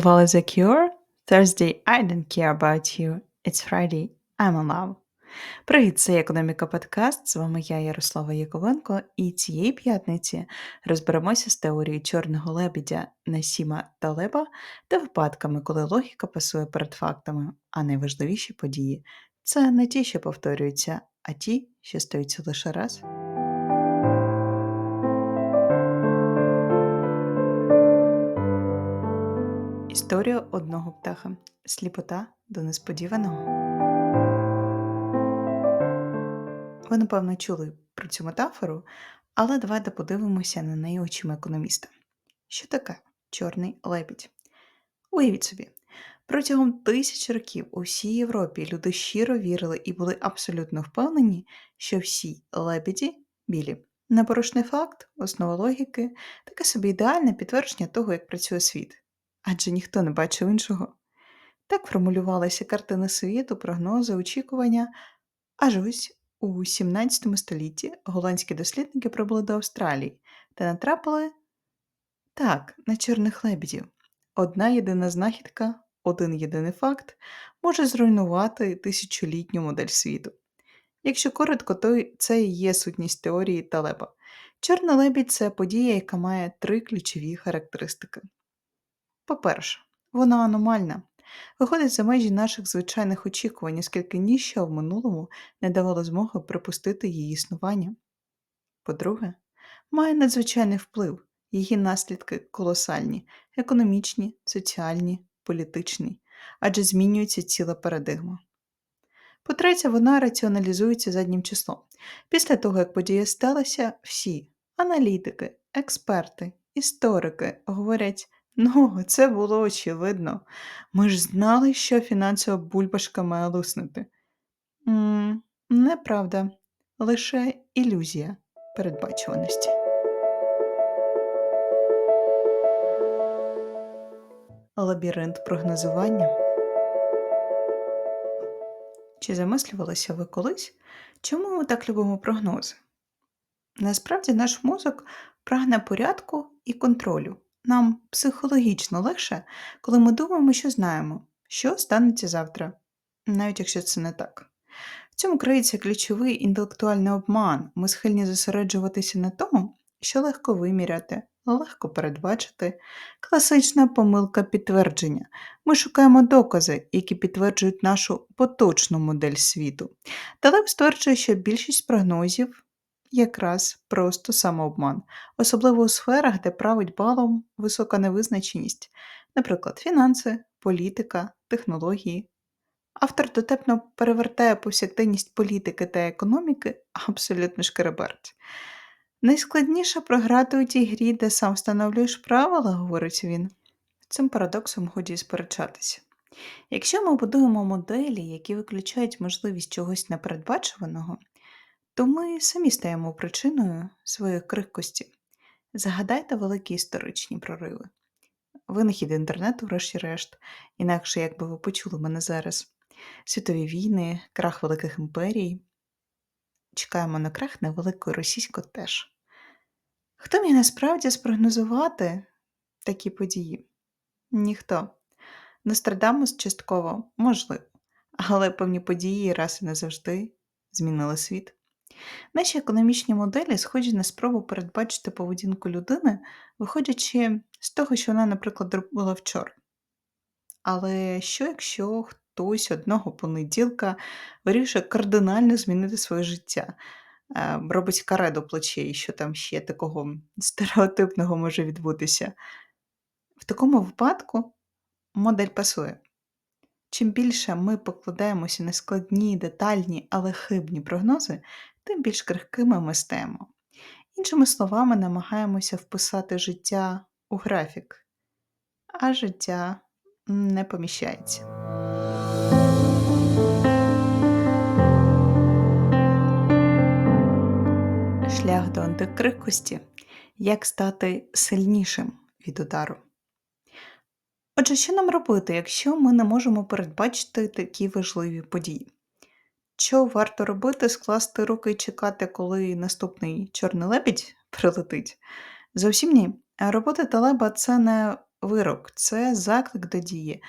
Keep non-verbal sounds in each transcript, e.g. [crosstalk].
Співали The Cure, Thursday I don't care about you. It's Friday, I'm in love. Привіт, це економіка подкаст. З вами я, Ярослава Яковенко, і цієї п'ятниці розберемося з теорією чорного лебедя Насіма Талеба та випадками, коли логіка пасує перед фактами, а найважливіші події це не ті, що повторюються, а ті, що стаються лише раз. Історія одного птаха. Сліпота до несподіваного. Ви, напевно, чули про цю метафору, але давайте подивимося на неї очима економіста. Що таке чорний лебідь? Уявіть собі, протягом тисяч років у всій Європі люди щиро вірили і були абсолютно впевнені, що всі лебіді білі. Непорушний факт, основа логіки, таке собі ідеальне підтвердження того, як працює світ адже ніхто не бачив іншого. Так формулювалися картини світу, прогнози, очікування. Аж ось у 17 столітті голландські дослідники прибули до Австралії та натрапили так, на чорних лебедів. Одна єдина знахідка, один єдиний факт може зруйнувати тисячолітню модель світу. Якщо коротко, то це і є сутність теорії Талеба. Чорний лебідь це подія, яка має три ключові характеристики. По-перше, вона аномальна, виходить за межі наших звичайних очікувань, оскільки ніщо в минулому не давало змоги припустити її існування. По-друге, має надзвичайний вплив, її наслідки колосальні, економічні, соціальні, політичні, адже змінюється ціла парадигма. По-третє, вона раціоналізується заднім числом. Після того, як подія сталася, всі аналітики, експерти, історики говорять. Ну, це було очевидно. Ми ж знали, що фінансова бульбашка має луснути. М, Неправда, лише ілюзія передбачуваності. Лабіринт прогнозування. Чи замислювалися ви колись, чому ми так любимо прогнози? Насправді наш мозок прагне порядку і контролю. Нам психологічно легше, коли ми думаємо, що знаємо, що станеться завтра, навіть якщо це не так. В цьому криється ключовий інтелектуальний обман. Ми схильні зосереджуватися на тому, що легко виміряти, легко передбачити. Класична помилка підтвердження. Ми шукаємо докази, які підтверджують нашу поточну модель світу. Талеб стверджує, що більшість прогнозів якраз просто самообман, особливо у сферах, де править балом висока невизначеність, наприклад, фінанси, політика, технології. Автор дотепно перевертає повсякденність політики та економіки [laughs] абсолютно шкереберть. Найскладніше програти у тій грі, де сам встановлюєш правила, говорить він. Цим парадоксом годі сперечатися. Якщо ми будуємо моделі, які виключають можливість чогось непередбачуваного, то ми самі стаємо причиною своєї крихкості. Загадайте великі історичні прориви. Винахід інтернету, врешті-решт, інакше, якби ви почули мене зараз, світові війни, крах великих імперій. Чекаємо на крах невеликої російської теж. Хто міг насправді спрогнозувати такі події? Ніхто. Нострадамус частково можливо, але певні події раз і назавжди змінили світ. Наші економічні моделі схожі на спробу передбачити поведінку людини, виходячи з того, що вона, наприклад, робила вчора. Але що, якщо хтось одного понеділка вирішує кардинально змінити своє життя, е, робить каре до плечей, що там ще такого стереотипного може відбутися? В такому випадку модель пасує. Чим більше ми покладаємося на складні, детальні, але хибні прогнози, тим більш крихкими ми стаємо. Іншими словами, намагаємося вписати життя у графік, а життя не поміщається. Шлях до антикрихкості як стати сильнішим від удару. Отже, що нам робити, якщо ми не можемо передбачити такі важливі події? Що варто робити, скласти руки і чекати, коли наступний чорний лебідь [laughs] прилетить? Зовсім ні. Робота Талеба це не вирок, це заклик до дії,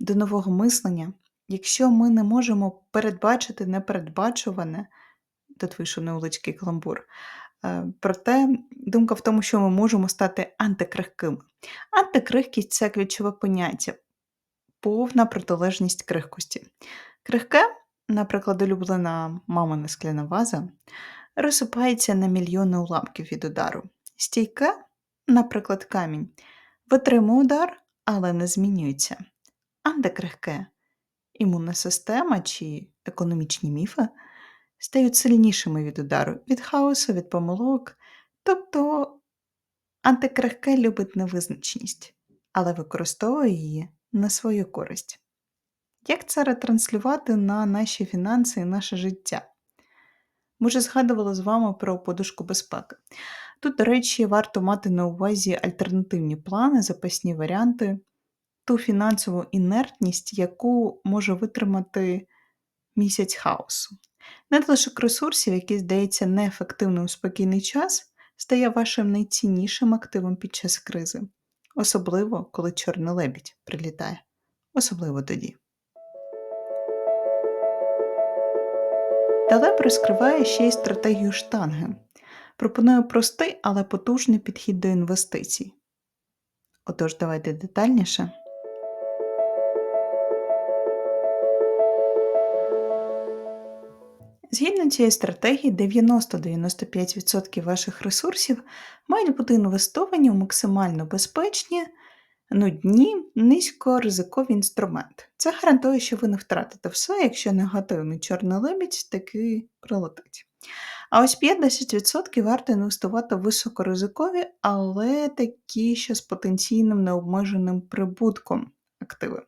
до нового мислення. Якщо ми не можемо передбачити непередбачуване, тут вийшов невеличкий каламбур, е, проте думка в тому, що ми можемо стати антикрихкими. Антикрихкість це ключове поняття, повна протилежність крихкості. Крихке, наприклад, улюблена мамина скляна ваза, розсипається на мільйони уламків від удару. Стійке, наприклад, камінь, витримує удар, але не змінюється. Антикрихке, імунна система чи економічні міфи стають сильнішими від удару, від хаосу, від помилок. Тобто антикрихке любить невизначеність, але використовує її на свою користь. Як це ретранслювати на наші фінанси і наше життя? Ми вже згадували з вами про подушку безпеки. Тут, до речі, варто мати на увазі альтернативні плани, запасні варіанти, ту фінансову інертність, яку може витримати місяць хаосу. Надлишок ресурсів, який здається неефективним у спокійний час, стає вашим найціннішим активом під час кризи, особливо коли чорний лебідь прилітає, особливо тоді. Талеб розкриває ще й стратегію штанги. Пропонує простий, але потужний підхід до інвестицій. Отож, давайте детальніше. Згідно цієї стратегії, 90-95% ваших ресурсів мають бути інвестовані у максимально безпечні, нудні, низькоризикові інструменти. Це гарантує, що ви не втратите все, якщо негативний чорний лебідь таки прилетить. А ось 5-10% варто інвестувати в високоризикові, але такі, що з потенційним необмеженим прибутком активи.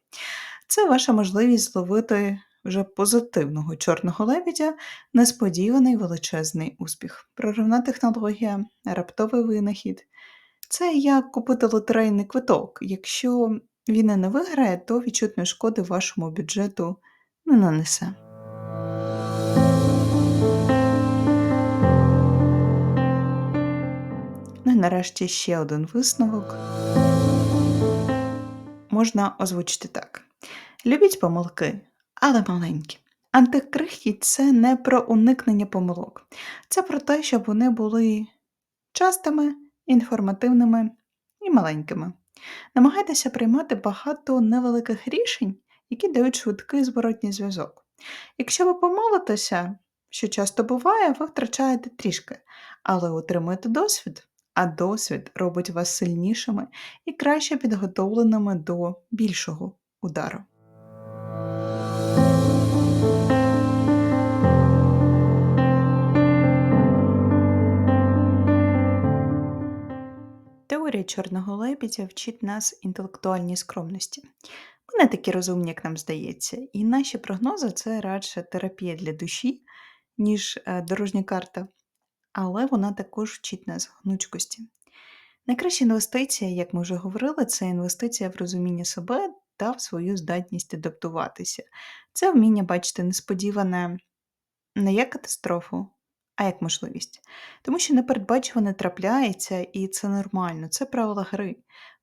Це ваша можливість зловити вже позитивного чорного лебідя несподіваний величезний успіх. Проривна технологія, раптовий винахід. Це як купити лотерейний квиток. Якщо він і не виграє, то відчутної шкоди вашому бюджету не нанесе. Ну і нарешті ще один висновок. Можна озвучити так: любіть помилки, але маленькі. Антикрихкість це не про уникнення помилок, це про те, щоб вони були частими, інформативними і маленькими. Намагайтеся приймати багато невеликих рішень, які дають швидкий зворотній зв'язок. Якщо ви помолитеся, що часто буває, ви втрачаєте трішки, але отримуєте досвід, а досвід робить вас сильнішими і краще підготовленими до більшого удару. Теорія чорного лебідя вчить нас інтелектуальній скромності. Не такі розумні, як нам здається, і наші прогнози це радше терапія для душі, ніж е, дорожня карта, але вона також вчить нас гнучкості. Найкраща інвестиція, як ми вже говорили, це інвестиція в розуміння себе та в свою здатність адаптуватися. Це вміння бачити несподіване не як катастрофу, а як можливість. Тому що непередбачуване трапляється, і це нормально, це правила гри.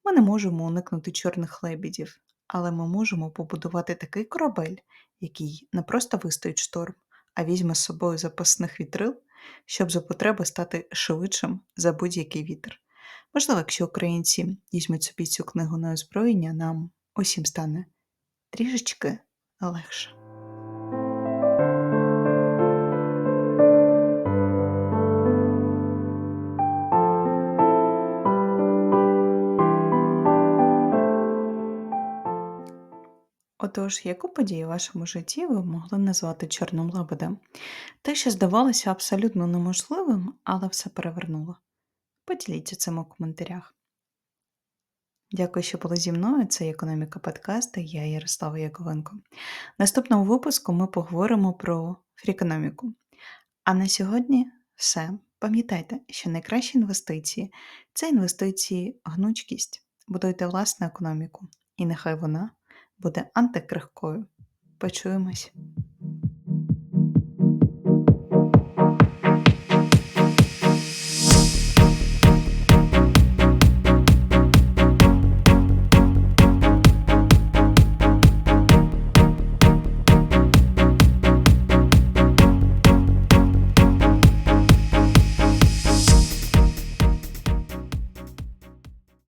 Ми не можемо уникнути чорних лебідів, але ми можемо побудувати такий корабель, який не просто вистоїть шторм, а візьме з собою запасних вітрил, щоб за потреби стати швидшим за будь-який вітер. Можливо, якщо українці візьмуть собі цю книгу на озброєння, нам усім стане трішечки легше. Отож, яку подію в вашому житті ви могли назвати чорним лебедем? Те, що здавалося абсолютно неможливим, але все перевернуло. Поділіться цим у коментарях. Дякую, що були зі мною. Це економіка подкасту, я Ярослава Яковенко. В наступному випуску ми поговоримо про фрікономіку. А на сьогодні все. Пам'ятайте, що найкращі інвестиції це інвестиції гнучкість. Будуйте власну економіку, і нехай вона буде антикрихкою. Почуємось!